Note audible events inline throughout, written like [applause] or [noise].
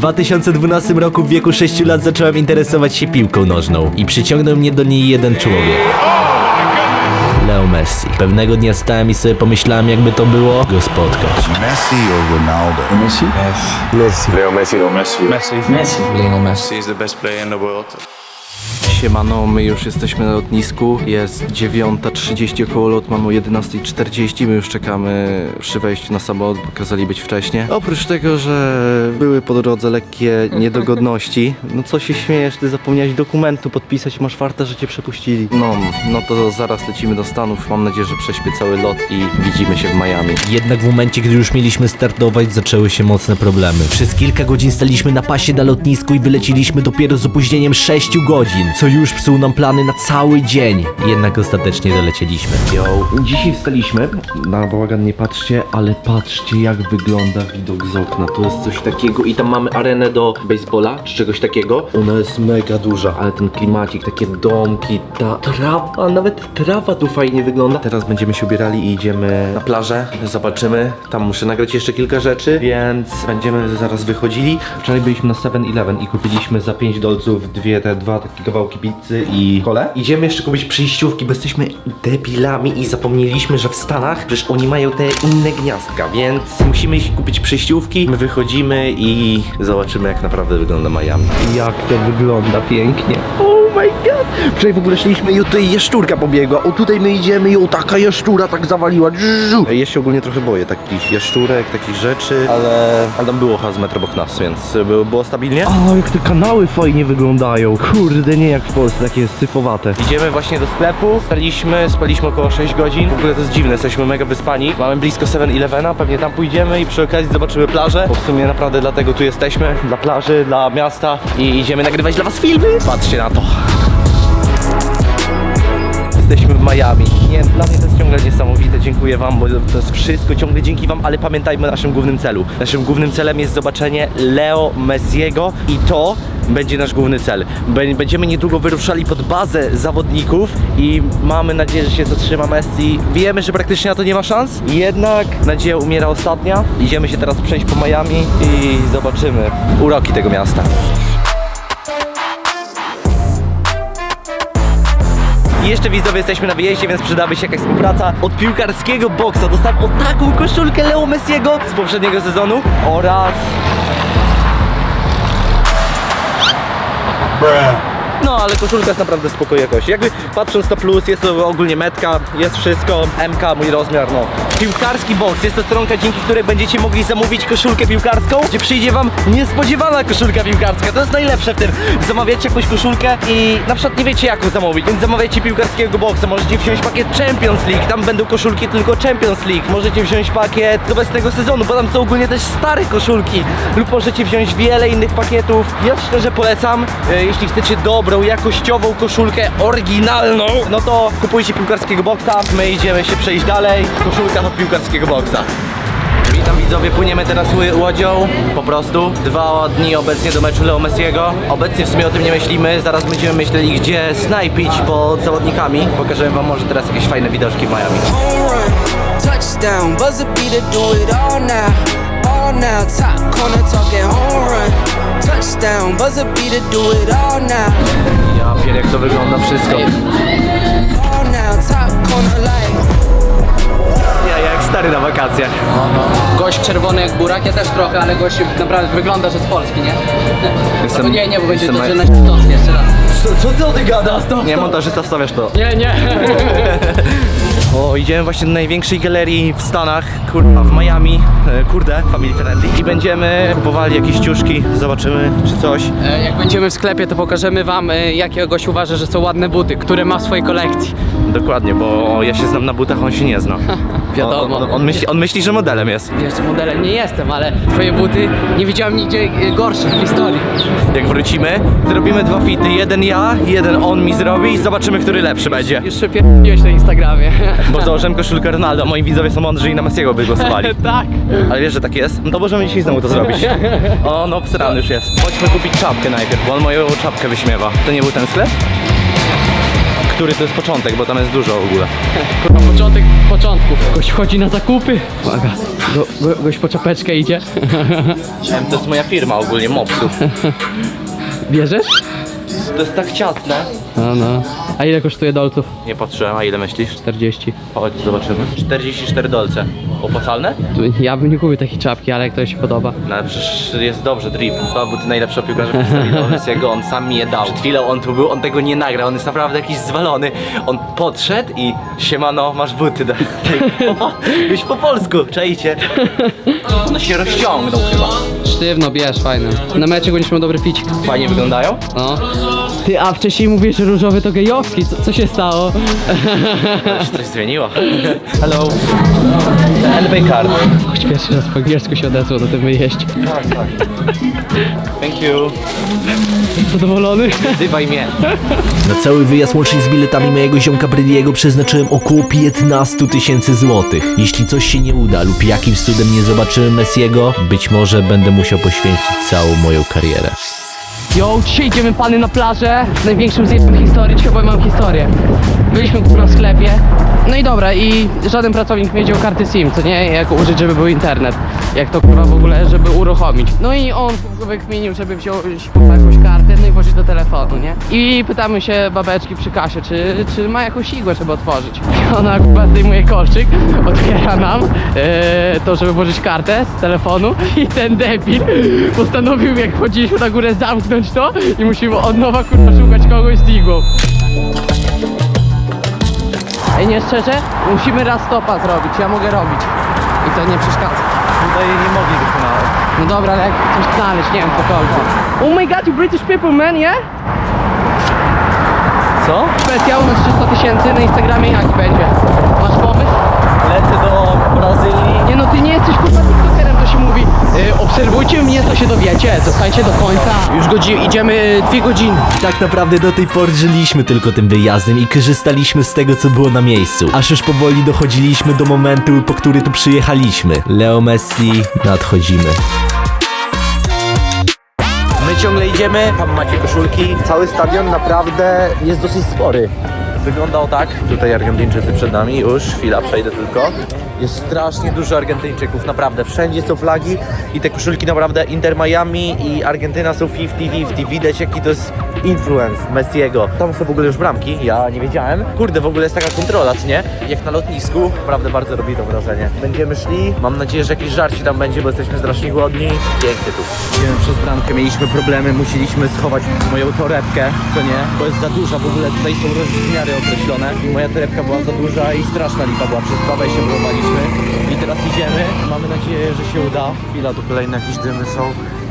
2012 roku w wieku 6 lat zacząłem interesować się piłką nożną i przyciągnął mnie do niej jeden człowiek. Leo Messi. Pewnego dnia stałem i sobie pomyślałem, jakby to było go spotkać. Messi or Ronaldo? Messi? Messi. Leo Messi. Leo Messi. Messi. Messi. Lionel Messi. He's the best player in the world. Siemano, my już jesteśmy na lotnisku. Jest 9.30, około lot mamy o 11.40. My już czekamy przy wejściu na samolot, bo kazali być wcześniej. Oprócz tego, że były po drodze lekkie niedogodności. No co się śmiejesz, ty zapomniałeś dokumentu podpisać, masz farta, że cię przepuścili. No, no to zaraz lecimy do Stanów. Mam nadzieję, że prześpię cały lot i widzimy się w Miami. Jednak w momencie, gdy już mieliśmy startować, zaczęły się mocne problemy. Przez kilka godzin staliśmy na pasie na lotnisku i wyleciliśmy dopiero z opóźnieniem 6 godzin, co już psuł nam plany na cały dzień. Jednak ostatecznie dolecieliśmy. Yo, dzisiaj wstaliśmy, na bałagan nie patrzcie, ale patrzcie jak wygląda widok z okna, to jest coś takiego i tam mamy arenę do baseballa, czy czegoś takiego. Ona jest mega duża, ale ten klimacik, takie domki, ta trawa, nawet trawa tu fajnie wygląda. Teraz będziemy się ubierali i idziemy na plażę, zobaczymy, tam muszę nagrać jeszcze kilka rzeczy, więc będziemy zaraz wychodzili. Wczoraj byliśmy na 7-Eleven i kupiliśmy za 5 dolców dwie, te dwa takie kawałki pizzy i kole. Idziemy jeszcze kupić przyjściówki, bo jesteśmy debilami i zapomnieliśmy, że w Stanach przecież oni mają te inne gniazdka, więc musimy iść kupić przyjściówki. My wychodzimy i zobaczymy jak naprawdę wygląda Miami. Jak to wygląda pięknie. Oh my god! Wczoraj w ogóle szliśmy i tutaj jaszczurka pobiegła. O tutaj my idziemy i o taka jaszczura tak zawaliła. Żu. Ja się ogólnie trochę boję takich jaszczurek, takich rzeczy, ale, ale tam było chyba z metro obok nas, więc było, było stabilnie. O, jak te kanały fajnie wyglądają. Kurde, nie jak w Polsce, takie syfowate. Idziemy właśnie do sklepu, staliśmy, spaliśmy około 6 godzin. W ogóle to jest dziwne, jesteśmy mega wyspani. Mamy blisko 7-Elevena, pewnie tam pójdziemy i przy okazji zobaczymy plażę, bo w sumie naprawdę dlatego tu jesteśmy. Dla plaży, dla miasta i idziemy nagrywać dla was filmy. Patrzcie na to. Jesteśmy w Miami. Nie, dla mnie to jest ciągle niesamowite. Dziękuję Wam, bo to jest wszystko ciągle dzięki Wam, ale pamiętajmy o naszym głównym celu. Naszym głównym celem jest zobaczenie Leo Messiego i to będzie nasz główny cel. Bę- Będziemy niedługo wyruszali pod bazę zawodników i mamy nadzieję, że się zatrzyma Messi. Wiemy, że praktycznie na to nie ma szans, jednak nadzieja umiera ostatnia. Idziemy się teraz przejść po Miami i zobaczymy uroki tego miasta. I jeszcze widzowie jesteśmy na wyjeździe, więc przydałaby się jakaś współpraca. Od piłkarskiego boksa dostałem o taką koszulkę Leo Messiego z poprzedniego sezonu oraz... No, ale koszulka jest naprawdę spoko jakości. Jakby patrząc na plus, jest to ogólnie metka, jest wszystko, MK, mój rozmiar, no. Piłkarski box, jest to stronka, dzięki której będziecie mogli zamówić koszulkę piłkarską, gdzie przyjdzie wam niespodziewana koszulka piłkarska. To jest najlepsze w tym. Zamawiacie jakąś koszulkę i na przykład nie wiecie jaką zamówić, więc zamawiacie piłkarskiego boxa. Możecie wziąć pakiet Champions League, tam będą koszulki tylko Champions League. Możecie wziąć pakiet z obecnego sezonu, bo tam są ogólnie też stare koszulki. Lub możecie wziąć wiele innych pakietów. Ja szczerze polecam, e, jeśli chcecie dobrą, jakościową koszulkę, oryginalną, no to kupujcie piłkarskiego boxa. My idziemy się przejść dalej w koszulkach od piłkarskiego boxa. Witam widzowie, płyniemy teraz łodzią, po prostu. Dwa dni obecnie do meczu Leo Messiego. Obecnie w sumie o tym nie myślimy, zaraz będziemy myśleli gdzie snajpić pod zawodnikami. Pokażę wam może teraz jakieś fajne widoczki w Miami. All now, all now. Top corner talking home run, touchdown, buzzer beater, do it all now, Ja pier, jak to wygląda wszystko. all now. Top corner like. Stary na wakacjach. Gość czerwony jak burak, ja też trochę, ale gość naprawdę wygląda, że z Polski, nie? Jestem- Albo nie, nie, bo będzie jestem- to, że na jeszcze raz. Co, co ty gadasz? Nie, montażysta wstawiasz to. Nie, nie. [laughs] O, idziemy właśnie do największej galerii w Stanach, kurwa, w Miami, e, kurde, family friendly. I będziemy kupowali jakieś ciuszki, zobaczymy czy coś. E, Jak będziemy w sklepie, to pokażemy wam, e, jakie gość uważa, że są ładne buty, które ma w swojej kolekcji. Dokładnie, bo ja się znam na butach, on się nie zna. [laughs] Wiadomo. On, on, on, myśli, on myśli, że modelem jest. Jeszcze modelem nie jestem, ale twoje buty nie widziałem nigdzie e, gorszych w historii. Jak wrócimy, zrobimy dwa fity, jeden ja, jeden on mi zrobi i zobaczymy, który lepszy będzie. Już się pierdoliłeś na Instagramie. Bo założyłem koszulkę Ronaldo, moi widzowie są mądrzy i na Messiego by głosowali. [laughs] tak. Ale wiesz, że tak jest? No to możemy dzisiaj znowu to [laughs] zrobić. O, no obsrany już jest. Chodźmy kupić czapkę najpierw, bo on moją czapkę wyśmiewa. To nie był ten sklep? Który to jest początek, bo tam jest dużo w ogóle. Kurwa, początek początków. Gość chodzi na zakupy. Uwaga, go, go, gość po czapeczkę idzie. To jest moja firma ogólnie, Mopsów. Bierzesz? To jest tak ciasne. No, no. A ile kosztuje dolców? Nie patrzyłem, a ile myślisz? 40. Chodź, zobaczymy. 44 dolce. Opłacalne? Tu- Ja bym nie kupił takiej czapki, ale jak to się podoba. No ale przecież jest dobrze, Drip. To był najlepszy piłkarz w historii jego, on sam mi je dał. Przed chwilą on tu był, on tego nie nagrał, on jest naprawdę jakiś zwalony. On podszedł i siemano, masz buty. Da. [laughs] Po, po, już po polsku, czajcie. No się rozciągnął chyba. Sztywno, bierz, fajny. Na meczu będziesz miał dobry picik. Fajnie wyglądają? No. Ty, a wcześniej mówisz, że różowy to gejowski. Co, co się stało? Się coś zmieniło. Hello. LB card. Gość pierwszy raz po angielsku się odezwał do tym wyjeść. Tak, tak. Thank you. Zadowolony? Wzywaj mnie. Na cały wyjazd łącznie z biletami mojego ziomka Brydiego przeznaczyłem około 15 tysięcy złotych. Jeśli coś się nie uda lub jakimś cudem nie zobaczymy Messiego, być może będę musiał poświęcić całą moją karierę. Yo, dzisiaj idziemy pany na plażę. Największym zjebem w historii, powiem mam historię. Byliśmy kurwa w sklepie. No i dobra, i żaden pracownik nie wiedział karty SIM, co nie? Jak użyć, żeby był internet. Jak to kurwa w ogóle, żeby uruchomić. No i on wykminił, żeby kurwa jakąś kartę, no i włożyć do telefonu, nie? I pytamy się babeczki przy kasie, czy, czy ma jakąś igłę, żeby otworzyć. I [laughs] ona kurwa zdejmuje kolczyk, otwiera nam e, to, żeby włożyć kartę z telefonu [laughs] i ten debil postanowił, jak chodziliśmy na górę, zamknąć to i musimy od nowa kurwa szukać kogoś z igłą. Ej, nie szczerze? Musimy raz stopa zrobić, ja mogę robić. I to nie przeszkadza. Tutaj nie mogli wykonać. No dobra, ale jak coś znaleźć, nie wiem, cokolwiek. Oh my god, you British people, man, yeah? Co? Specjał na 300 tysięcy na Instagramie jaki będzie? Masz pomysł? Lecę do Brazylii. Nie no, ty nie jesteś kurwa tiktokerem, to się mówi y, obserwujcie mnie, to się dowiecie, zostańcie do końca. Już godzi- idziemy dwie godziny. Tak naprawdę do tej pory żyliśmy tylko tym wyjazdem i korzystaliśmy z tego, co było na miejscu. Aż już powoli dochodziliśmy do momentu, po który tu przyjechaliśmy. Leo Messi, nadchodzimy. My ciągle idziemy, tam macie koszulki. Cały stadion naprawdę jest dosyć spory. Wyglądał tak. Tutaj Argentyńczycy przed nami, już chwila, przejdę tylko. Jest strasznie dużo Argentyńczyków, naprawdę. Wszędzie są flagi i te koszulki naprawdę Inter Miami i Argentyna są 50-50. Widać jaki to jest influence Messiego. Tam są w ogóle już bramki, ja nie wiedziałem. Kurde, w ogóle jest taka kontrola, co nie? Jak na lotnisku, naprawdę bardzo robi to wrażenie. Będziemy szli, mam nadzieję, że jakieś żarcie tam będzie, bo jesteśmy strasznie głodni. Pięknie tu. Idziemy przez bramkę, mieliśmy problemy, musieliśmy schować moją torebkę, co nie? Bo jest za duża, w ogóle tutaj są rozmiary określone. Moja torebka była za duża i straszna lipa była, przez dwa wejścia próbowaliśmy. I teraz idziemy, mamy nadzieję, że się uda. Chwila, tu kolejne jakieś dymy są.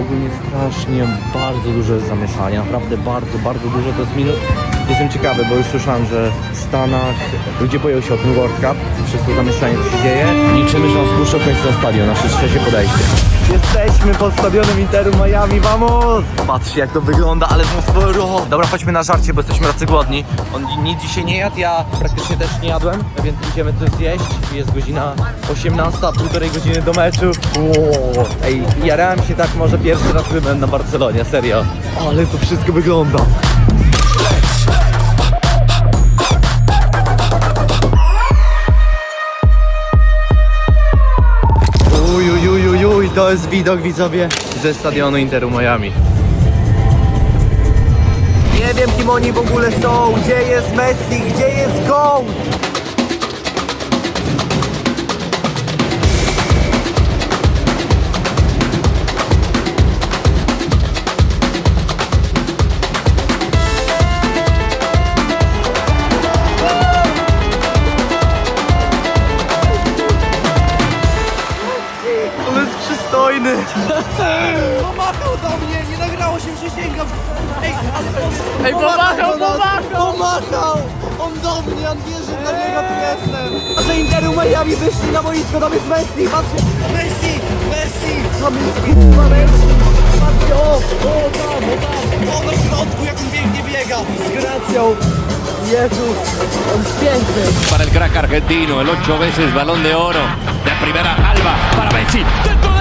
Ogólnie strasznie bardzo dużo jest zamieszania, naprawdę bardzo, bardzo dużo to jest minut. Jestem ciekawy, bo już słyszałem, że w Stanach ludzie boją się o ten World Cup, przez to zamieszanie co się dzieje. Liczymy, że nas puszczą końcu na stadion, nasze trzecie podejście. Jesteśmy pod stadionem Interu Miami, vamos! Patrzcie jak to wygląda, ale atmosfero! Dobra, chodźmy na żarcie, bo jesteśmy tacy głodni. On nic dzisiaj nie jadł, ja praktycznie też nie jadłem, więc idziemy coś zjeść. Jest godzina 18, półtorej godziny do meczu. Wow. Ej, jarałem się tak może pierwszy raz byłem na Barcelonie, serio. Ale to wszystko wygląda. To jest widok widzowie ze stadionu Interu Miami. Nie wiem kim oni w ogóle są, gdzie jest Messi, gdzie jest GOAT? [laughs] Pomachał do mnie, nie nagrało się, przysięgam. Ej, ale on Ej, pomachał, pomachał! pomachał! On do mnie, on wierzy dla niego tu jestem. A że Interu Miami wyszli na boisko, tam jest Messi, patrzcie. Messi, Messi. Tam jest kurwa Messi. Patrzcie, o, o tam, o tam. O, na środku, jak on pięknie biega. Z gracją. Jezus, on jest piękny. para el crack argentino, el ocho veces balón de oro. De primera, Alba para Messi. Dentro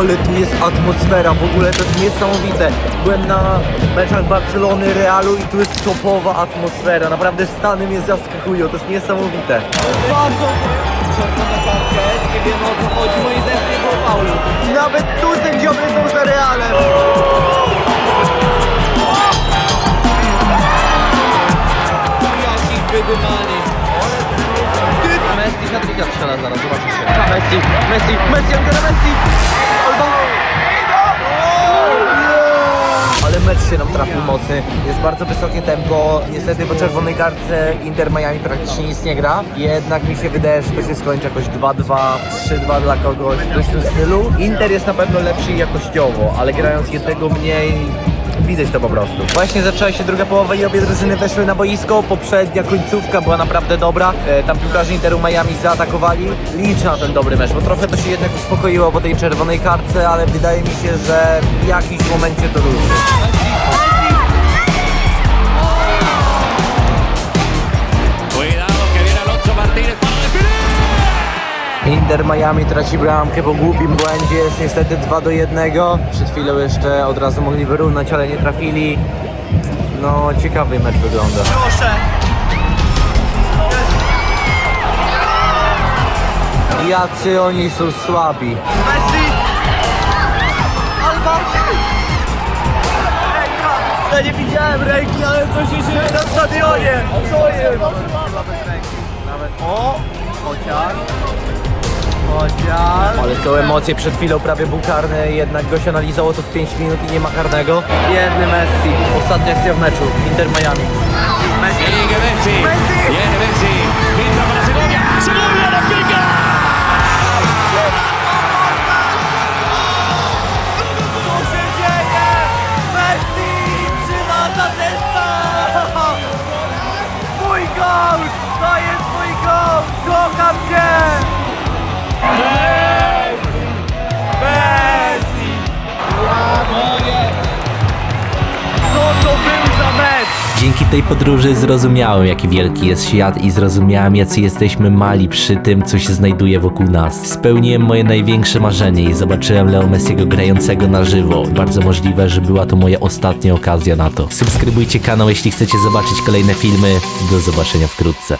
Ale tu jest atmosfera, w ogóle to jest niesamowite. Byłem na meczach Barcelony, Realu i tu jest topowa atmosfera. Naprawdę Stany mnie zaskakują, to jest niesamowite. Bardzo nie wiem o co chodzi, zdaniem nie było faulu. Nawet tu sędziowie są za Realem. Jaki wydymani. Messi hat-tricka strzela zaraz, zobaczycie. Messi, Messi, Messi, Messi! Ale mecz się nam trafił mocny, jest bardzo wysokie tempo. Niestety po czerwonej kartce Inter Miami praktycznie nic nie gra. Jednak mi się wydaje, że to się skończy jakoś 2-2, 3-2 dla kogoś, coś w tym stylu. Inter jest na pewno lepszy jakościowo, ale grając jednego mniej Widać to po prostu. Właśnie zaczęła się druga połowa i obie drużyny weszły na boisko. Poprzednia końcówka była naprawdę dobra. E, tam piłkarze Interu Miami zaatakowali. Liczę na ten dobry mecz, bo trochę to się jednak uspokoiło po tej czerwonej kartce, ale wydaje mi się, że w jakimś momencie to ruszy. Inter Miami traci bramkę po głupim błędzie, jest niestety 2 do 1. Przed chwilą jeszcze od razu mogli wyrównać, ale nie trafili. No, ciekawy mecz wygląda. Proszę. Jacy oni są słabi. Messi! Alba! Ja nie widziałem ręki, ale co się dzieje na stadionie? Co jest? Nawet o, chociaż. Ale są emocje, przed chwilą prawie był karny, jednak goś analizował to z 5 minut i nie ma karnego. Jedny Messi, ostatnia akcja w meczu, Inter Miami. Tej podróży zrozumiałem, jaki wielki jest świat i zrozumiałem, jacy jesteśmy mali przy tym, co się znajduje wokół nas. Spełniłem moje największe marzenie i zobaczyłem Leo Messiego grającego na żywo. Bardzo możliwe, że była to moja ostatnia okazja na to. Subskrybujcie kanał, jeśli chcecie zobaczyć kolejne filmy. Do zobaczenia wkrótce.